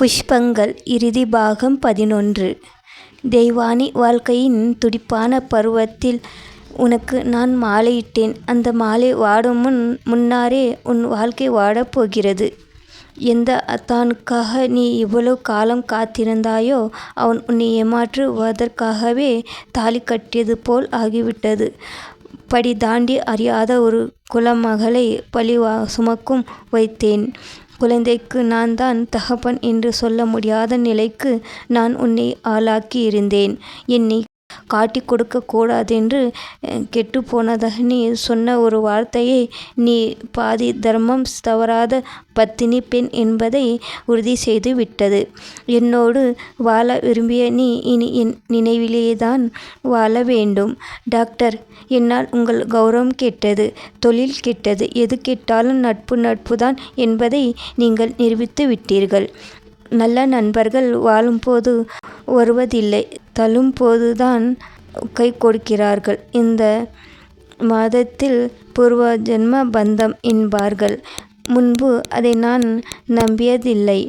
புஷ்பங்கள். இறுதி பாகம் பதினொன்று. தெய்வானி வாழ்க்கையின் துடிப்பான பருவத்தில் உனக்கு நான் மாலையிட்டேன். அந்த மாலை வாடும் முன் முன்னாரே உன் வாழ்க்கை வாடப்போகிறது எந்த அத்தானுக்காக நீ இவ்வளவு காலம் காத்திருந்தாயோ அவன் உன்னை ஏமாற்றுவதற்காகவே தாலி கட்டியது போல் ஆகிவிட்டது. படி தாண்டி அறியாத ஒரு குலமகளை பழி சுமக்கும் வைத்தேன். குழந்தைக்கு நான் தான் தகப்பன் என்று சொல்ல முடியாத நிலைக்கு நான் உன்னை ஆளாக்கி இருந்தேன் என்னை காட்டிக் கொடுக்க கூடாதென்று கெட்டுப்போனதாக நீ சொன்ன ஒரு வார்த்தையை நீ பாதி தர்மம் தவறாத பத்தினி பெண் என்பதை உறுதி செய்து விட்டது. என்னோடு வாழ விரும்பிய நீ இனி என் நினைவிலேதான் வாழ வேண்டும். டாக்டர் என்னால் உங்கள் கௌரவம் கெட்டது தொழில் கெட்டது எது கெட்டாலும் நட்பு நட்புதான் என்பதை நீங்கள் நிரூபித்து விட்டீர்கள். நல்ல நண்பர்கள் வாழும்போது வருவதில்லை. தள்ளும்போதுதான் கை கொடுக்கிறார்கள். இந்த மாதத்தில் பூர்வ ஜென்ம பந்தம் என்பார்கள். முன்பு அதை நான் நம்பியதில்லை.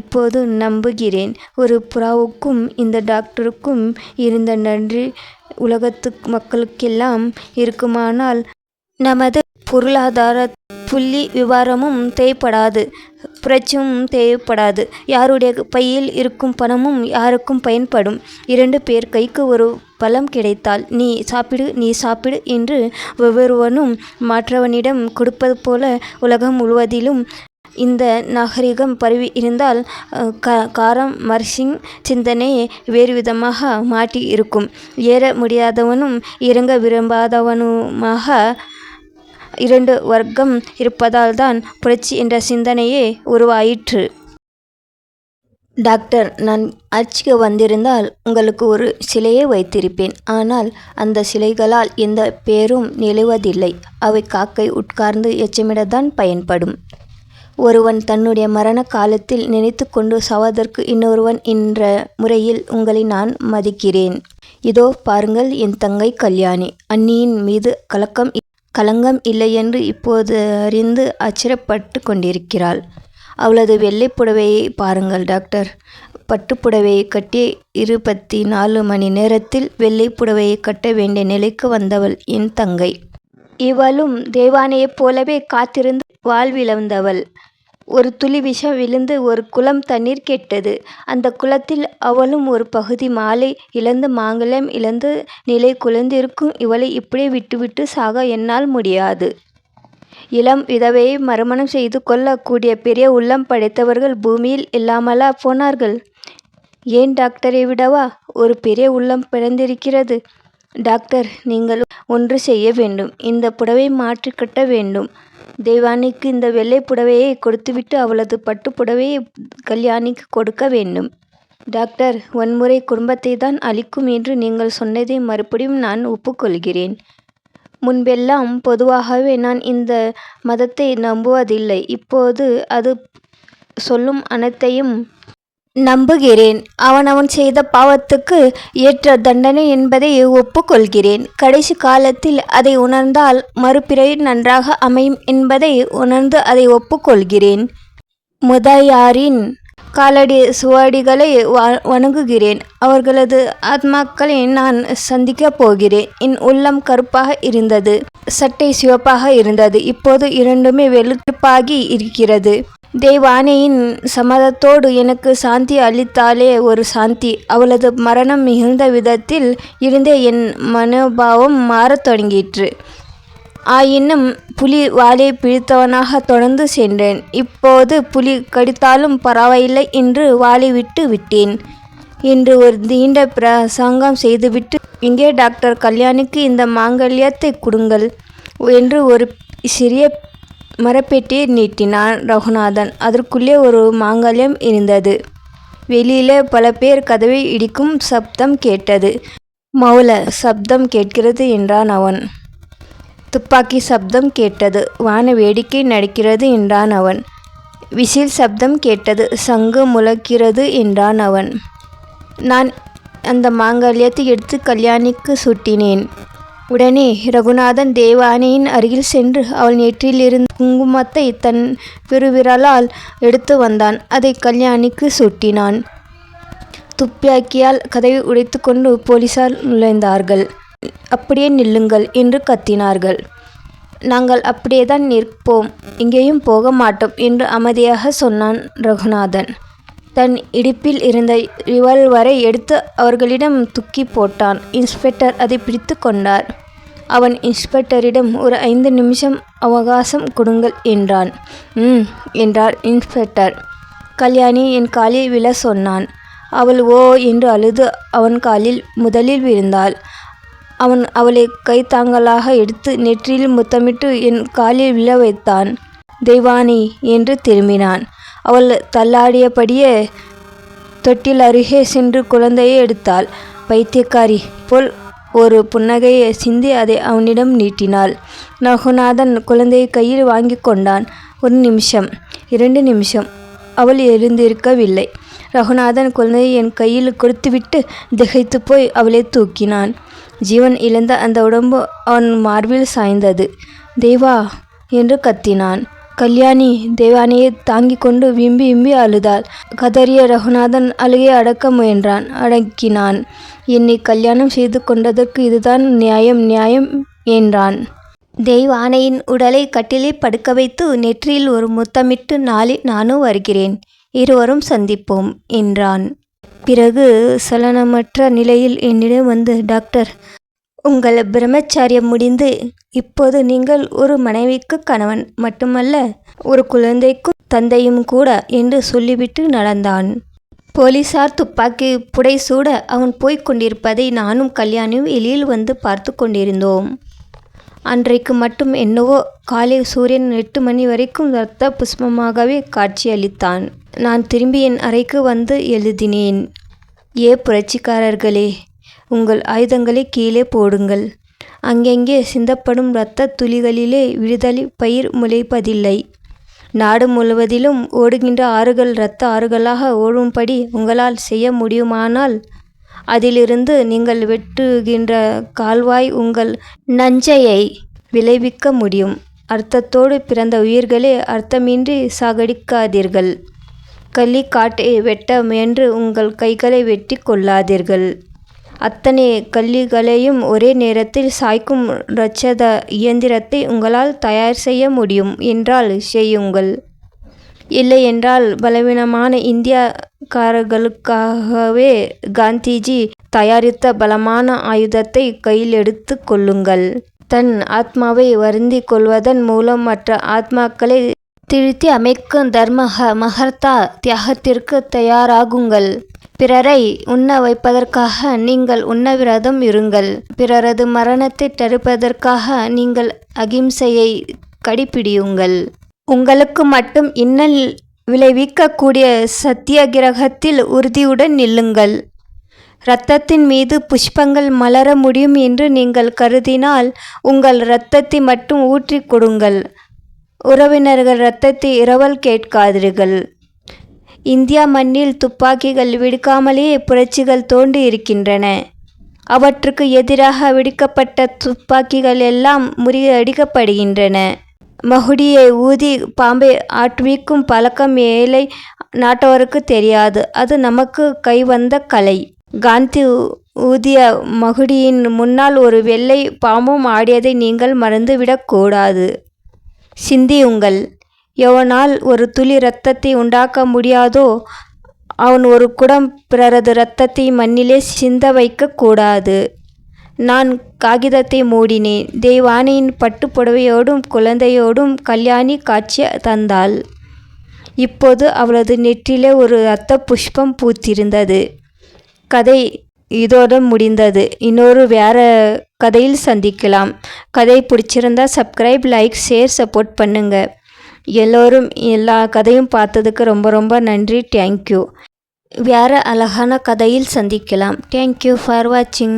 இப்போது நம்புகிறேன். ஒரு புறாவுக்கும் இந்த டாக்டருக்கும் இருந்த நன்றி உலகத்து மக்களுக்கெல்லாம் இருக்குமானால் நமது பொருளாதார புள்ளி விவரமும் தேவைப்படாது. பிரச்சும் தேவைப்படாது. யாருடைய பையில் இருக்கும் பணமும் யாருக்கும் பயன்படும். இரண்டு பேர் கைக்கு ஒரு பழம் கிடைத்தால் நீ சாப்பிடு நீ சாப்பிடு என்று ஒவ்வொருவனும் மற்றவனிடம் கொடுப்பது போல உலகம் முழுவதிலும் இந்த நாகரிகம் பரவி இருந்தால் க காரம் மர்ஷிங் சிந்தனை வேறு விதமாக மாட்டி இருக்கும். ஏற முடியாதவனும் இறங்க விரும்பாதவனுமாக இரண்டு வர்க்கம் இருப்பதால்தான் புரட்சி என்ற சிந்தனையே உருவாயிற்று. டாக்டர் நான் ஆட்சிக்கு வந்திருந்தால் உங்களுக்கு ஒரு சிலையை வைத்திருப்பேன். ஆனால் அந்த சிலைகளால் எந்த பேரும் நிலவதில்லை. அவை காக்கை உட்கார்ந்து எச்சமிடத்தான் பயன்படும். ஒருவன் தன்னுடைய மரண காலத்தில் நினைத்து கொண்டு சாவதற்கு இன்னொருவன் என்ற முறையில் உங்களை நான் மதிக்கிறேன். இதோ பாருங்கள் என் தங்கை கல்யாணி. அண்ணியின் மீது கலக்கம் களங்கம் இல்லையென்று இப்போது அறிந்து ஆச்சரியப்பட்டு கொண்டிருக்கிறாள். அவளது வெள்ளை புடவையை பாருங்கள் டாக்டர். பட்டுப்புடவையை கட்டிய இருபத்தி நாலு மணி நேரத்தில் வெள்ளை புடவையை கட்ட வேண்டிய நிலைக்கு வந்தவள் என் தங்கை. இவளும் தேவானையைப் போலவே காத்திருந்து வாழ்விழந்தவள் ஒரு துளி விஷம் விழுந்து ஒரு குளம் தண்ணீர் கெட்டது. அந்த குளத்தில் அவளும் ஒரு பகுதி மாலை இழந்து மாங்கல்யம் இழந்து நிலை குலைந்திருக்கும் இவளை இப்படியே விட்டுவிட்டு சாக என்னால் முடியாது. இளம் விதவையை மறுமணம் செய்து கொள்ளக்கூடிய பெரிய உள்ளம் படைத்தவர்கள் பூமியில் இல்லாமலா போனார்கள்? ஏன் டாக்டரை விடவா? ஒரு பெரிய உள்ளம் பிறந்திருக்கிறது. டாக்டர் நீங்கள் ஒன்று செய்ய வேண்டும். இந்த புடவை மாற்றிக்கட்ட வேண்டும். தேவானிக்கு இந்த வெள்ளை புடவையை கொடுத்துவிட்டு அவளது பட்டு புடவையை கல்யாணிக்கு கொடுக்க வேண்டும். டாக்டர் வன்முறை குடும்பத்தை தான் அழிக்கும் என்று நீங்கள் சொன்னதை மறுபடியும் நான் ஒப்புக்கொள்கிறேன். முன்பெல்லாம் பொதுவாகவே நான் இந்த மதத்தை நம்புவதில்லை. இப்போது அது சொல்லும் அனைத்தையும் நம்புகிறேன். அவன் அவன் செய்த பாவத்துக்கு ஏற்ற தண்டனை என்பதை ஒப்புக்கொள்கிறேன். கடைசி காலத்தில் அதை உணர்ந்தால் மறுபிறவி நன்றாக அமையும் என்பதை உணர்ந்து அதை ஒப்புக்கொள்கிறேன். முதையாரின் காலடி சுவடிகளை வணங்குகிறேன். அவர்களது ஆத்மாக்களை நான் சந்திக்கப் போகிறேன். என் உள்ளம் கருப்பாக இருந்தது. சட்டை சிவப்பாக இருந்தது. இப்போது இரண்டுமே வெளுப்பாகி இருக்கிறது. தேவானையின் சம்மதத்தோடு எனக்கு சாந்தி அளித்தாலே ஒரு சாந்தி. அவளது மரணம் மிகுந்த விதத்தில் இருந்தே என் மனோபாவம் மாறத் தொடங்கிற்று. ஆயினும் புலி வாலை பிடித்தவனாக தொடர்ந்து சென்றேன். இப்போது புலி கடித்தாலும் பரவாயில்லை என்று வாலை விட்டு விட்டேன். என்று ஒரு நீண்ட பிரசங்கம் செய்துவிட்டு இங்கே டாக்டர் கல்யாணிக்கு இந்த மாங்கல்யத்தை கொடுங்கள் என்று ஒரு சிறிய மரப்பெட்டியை நீட்டினான் ரகுநாதன். அதற்குள்ளே ஒரு மாங்கல்யம் இருந்தது. வெளியிலே பல பேர் கதவை இடிக்கும் சப்தம் கேட்டது. மௌல சப்தம் கேட்கிறது என்றான் அவன். துப்பாக்கி சப்தம் கேட்டது. வான வேடிக்கை நடக்கிறது என்றான் அவன். விசில் சப்தம் கேட்டது சங்கு முழக்கிறது என்றான் அவன். நான் அந்த மாங்கல்யத்தை எடுத்து கல்யாணிக்கு சுட்டினேன். உடனே ரகுநாதன் தேவானியின் அருகில் சென்று அவள் நெற்றியிலிருந்த குங்குமத்தை தன் பெருவிரலால் எடுத்து வந்தான். அதை கல்யாணிக்கு சுட்டினான். துப்பாக்கியால் கதவை உடைத்துக்கொண்டு போலீசார் நுழைந்தார்கள். அப்படியே நில்லுங்கள் என்று கத்தினார்கள். நாங்கள் அப்படியேதான் நிற்போம். எங்கேயும் போக மாட்டோம் என்று அமைதியாக சொன்னான் ரகுநாதன். தன் இடுப்பில் இருந்த ரிவால்வரை எடுத்து அவர்களிடம் துக்கி போட்டான். இன்ஸ்பெக்டர் அதை பிடித்து கொண்டார். அவன் இன்ஸ்பெக்டரிடம் ஒரு ஐந்து நிமிஷம் அவகாசம் கொடுங்கள் என்றான். ம் என்றார் இன்ஸ்பெக்டர். கல்யாணி என் காலில் விழ சொன்னான். அவள் ஓ என்று அழுது அவன் காலில் முதலில் விழுந்தாள். அவன் அவளை கைத்தாங்கலாக எடுத்து நெற்றியில் முத்தமிட்டு என் காலில் விழ வைத்தான். தெய்வானி என்று திரும்பினான். அவள் தள்ளாடியபடியே தொட்டில் அருகே சென்று குழந்தையை எடுத்தாள். பைத்தியக்காரி போல் ஒரு புன்னகையை சிந்தி அதை அவனிடம் நீட்டினாள். ரகுநாதன் குழந்தையை கையில் வாங்கி கொண்டான். ஒரு நிமிஷம் இரண்டு நிமிஷம். அவள் எழுந்திருக்கவில்லை. ரகுநாதன் குழந்தையை என் கையில் கொடுத்துவிட்டு திகைத்து போய் அவளை தூக்கினான். ஜீவன் இழந்த அந்த உடம்பு அவன் மார்பில் சாய்ந்தது. தேவா என்று கத்தினான். கல்யாணி தேவானியை தாங்கிக் கொண்டு விம்பி விம்பி அழுதாள். கதறிய ரகுநாதன் அழுகை அடக்க முயன்றான். அடக்கினான். என்னை கல்யாணம் செய்து கொண்டதற்கு இதுதான் நியாயம் நியாயம் என்றான். தெய்வானையின் உடலை கட்டிலே படுக்க வைத்து நெற்றியில் ஒரு முத்தமிட்டு நாளை நானும் வருகிறேன். இருவரும் சந்திப்போம் என்றான். பிறகு சலனமற்ற நிலையில் என்னிடம் வந்து டாக்டர் உங்கள் பிரம்மச்சாரியம் முடிந்து இப்போது நீங்கள் ஒரு மனைவிக்கு கணவன் மட்டுமல்ல ஒரு குழந்தைக்கும் தந்தையும் கூட என்று சொல்லிவிட்டு நடந்தான். போலீசார் துப்பாக்கி புடை சூட அவன் போய்க் கொண்டிருப்பதை நானும் கல்யாணியும் வெளியில் வந்து பார்த்து கொண்டிருந்தோம். அன்றைக்கு மட்டும் என்னவோ காலை சூரியன் எட்டு மணி வரைக்கும் இரத்த புஷ்பமாகவே காட்சியளித்தான். நான் திரும்பி என் அறைக்கு வந்து எழுதினேன் ஏ புரட்சிக்காரர்களே உங்கள் ஆயுதங்களை கீழே போடுங்கள். அங்கங்கே சிந்தப்படும் இரத்த துளிகளிலே விடுதலை பயிர் முளைப்பதில்லை. நாடு முழுவதிலும் ஓடுகின்ற ஆறுகள் இரத்த ஆறுகளாக ஓடும்படி உங்களால் செய்ய முடியுமானால் அதிலிருந்து நீங்கள் வெட்டுகின்ற கால்வாய் உங்கள் நஞ்சையை விளைவிக்க முடியும். அர்த்தத்தோடு பிறந்த உயிர்களே அர்த்தமின்றி சாகடிக்காதீர்கள். கள்ளி காட்டை வெட்ட முயன்று உங்கள் கைகளை வெட்டி கொள்ளாதீர்கள். அத்தனை கல்லிகளையும் ஒரே நேரத்தில் சாய்க்கும் இரட்சத இயந்திரத்தை உங்களால் தயார் செய்ய முடியும் என்றால் செய்யுங்கள். இல்லையென்றால் பலவீனமான இந்தியக்காரர்களுக்காகவே காந்திஜி தயாரித்த பலமான ஆயுதத்தை கையில் எடுத்து கொள்ளுங்கள். தன் ஆத்மாவை வருந்தி கொள்வதன் மூலம் மற்ற ஆத்மாக்களை திருத்தி அமைக்கும் தர்மக மகர்த்தா தியாகத்திற்கு தயாராகுங்கள். பிறரை உண்ண வைப்பதற்காக நீங்கள் உண்ணவிரதம் இருங்கள். பிறரது மரணத்தை தடுப்பதற்காக நீங்கள் அகிம்சையை கடைப்பிடியுங்கள் உங்களுக்கு மட்டும் இன்னல் விளைவிக்கக்கூடிய சத்தியகிரகத்தில் உறுதியுடன் நில்லுங்கள். இரத்தத்தின் மீது புஷ்பங்கள் மலர முடியும் என்று நீங்கள் கருதினால் உங்கள் இரத்தத்தை மட்டும் ஊற்றி கொடுங்கள். உறவினர்கள் இரத்தத்தை இரவல் கேட்காதீர்கள். இந்தியா மண்ணில் துப்பாக்கிகள் வெடிக்காமலே புரட்சிகள் தோண்டி இருக்கின்றன. அவற்றுக்கு எதிராக வெடிக்கப்பட்ட துப்பாக்கிகள் எல்லாம் முறியடிக்கப்படுகின்றன. மகுடியை ஊதி பாம்பை ஆட்டுவிக்கும் பழக்கம் ஏழை நாட்டவருக்கு தெரியாது. அது நமக்கு கைவந்த கலை. காந்தி ஊதிய மகுடியின் முன்னால் ஒரு வெள்ளை பாம்பும் ஆடியதை நீங்கள் மறந்துவிடக்கூடாது சிந்தியுங்கள் எவனால் ஒரு துளி இரத்தத்தை உண்டாக்க முடியாதோ அவன் ஒரு குடம் பிறரது இரத்தத்தை மண்ணிலே சிந்த வைக்கக்கூடாது நான் காகிதத்தை மூடினேன். தெய்வானையின் பட்டு புடவையோடும் குழந்தையோடும் கல்யாணி காட்சி தந்தாள். இப்போது அவளது நெற்றிலே ஒரு இரத்த புஷ்பம் பூத்திருந்தது. கதை இதோடு முடிந்தது. இன்னொரு வேற கதையில் சந்திக்கலாம். கதை பிடிச்சிருந்தா சப்ஸ்கிரைப் லைக் ஷேர் சப்போர்ட் பண்ணுங்கள் எல்லோரும் எல்லா கதையும் பார்த்ததுக்கு ரொம்ப ரொம்ப நன்றி. தேங்க்யூ வேறு அழகான கதையில் சந்திக்கலாம். தேங்க்யூ ஃபார் வாட்சிங்